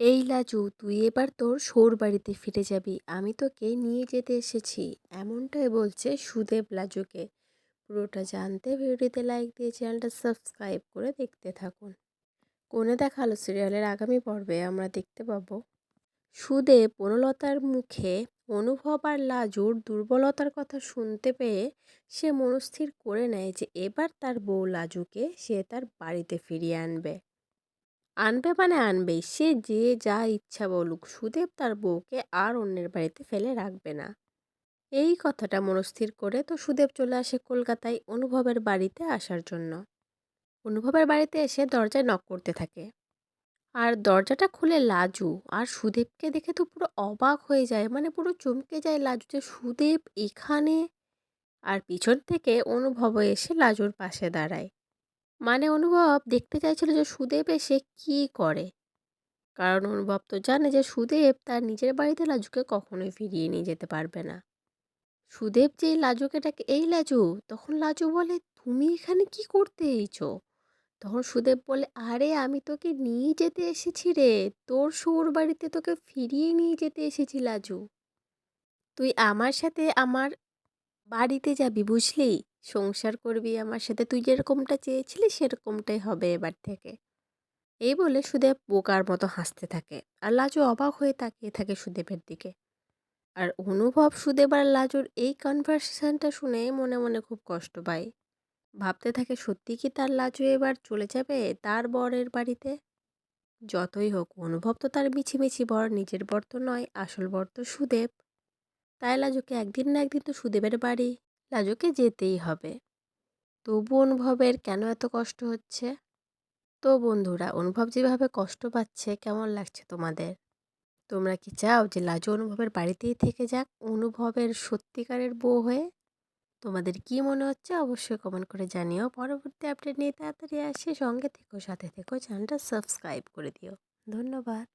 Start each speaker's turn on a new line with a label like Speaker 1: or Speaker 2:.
Speaker 1: এই লাজু, তুই এবার তোর সৌর বাড়িতে ফিরে যাবি। আমি তোকে নিয়ে যেতে এসেছি। এমনটাই বলছে সুদেব লাজুকে। পুরোটা জানতে ভিডিওতে লাইক দিয়ে চ্যানেলটা সাবস্ক্রাইব করে দেখতে থাকুন। কোনে দেখাল সিরিয়ালের আগামী পর্বে, আমরা দেখতে পাবো। সুদেব বনলতার মুখে অনুভব আর লাজুর দুর্বলতার কথা শুনতে পেয়ে সে মনস্থির করে নেয় যে এবার তার বউ লাজুকে সে তার বাড়িতে ফিরিয়ে আনবে। আনবে মানে আনবেই সে যে যা ইচ্ছা বলুক, সুদেব তার বউকে আর অন্যের বাড়িতে ফেলে রাখবে না। এই কথাটা মনস্থির করে তো সুদেব চলে আসে কলকাতায় অনুভবের বাড়িতে আসার জন্য। অনুভবের বাড়িতে এসে দরজায় নক করতে থাকে। আর দরজাটা খুলে লাজু, আর সুদেবকে দেখে তো পুরো অবাক হয়ে যায় মানে পুরো চমকে যায় লাজু যে সুদেব এখানে। আর পিছন থেকে অনুভব এসে লাজুর পাশে দাঁড়ায়। মানে অনুভব দেখতে চাইছিল যে সুদেব এসে কী করে। কারণ অনুভব তো জানে যে সুদেব তার নিজের বাড়িতে লাজুকে কখনোই ফিরিয়ে নিয়ে যেতে পারবে না। সুদেব যে লাজুকে ডাকে, এই লাজু, তখন লাজু বলে, তুমি এখানে কি করতে এইছো তখন সুদেব বলে, আরে, আমি তোকে নিয়ে যেতে এসেছি রে, তোর সৌর বাড়িতে তোকে ফিরিয়ে নিয়ে যেতে এসেছি, লাজু। তুই আমার সাথে আমার বাড়িতে যাবি, বুঝলি? সংসার করবি আমার সাথে, তুই যেরকমটা চেয়েছিলি সেরকমটাই হবে এবার থেকে। এই বলে সুদেব বোকার মতো হাসতে থাকে আর লাজু অবাক হয়ে তাকিয়ে থাকে সুদেবের দিকে। আর অনুভব সুদেব আর লাজুর এই কনভারসেশনটা শুনে মনে মনে খুব কষ্ট পায়। ভাবতে থাকে সত্যি কি তার লাজু এবার চলে যাবে তার বরের বাড়িতে? যতই হোক, অনুভব তো তার মিছিমিছি বর, নিজের বর তো নয়, আসল বর তো সুদেব। তাই লাজুকে একদিন না একদিন তো সুদেবের বাড়ি। লাজুকে যেতেই হবে। তবু অনুভবের কেন এত কষ্ট হচ্ছে? তো বন্ধুরা, অনুভব যেভাবে কষ্ট পাচ্ছে, কেমন লাগছে তোমাদের? তোমরা কি চাও যে লাজু অনুভবের বাড়িতেই থেকে যাক, অনুভবের সত্যিকারের বউ হয়ে? তোমাদের কি মনে হচ্ছে অবশ্যই কমেন্ট করে জানিও। পরবর্তী আপডেট নিয়ে তাড়াতাড়ি আসে সঙ্গে থেকো, সাথে থেকো চ্যানেলটা সাবস্ক্রাইব করে দিও। ধন্যবাদ।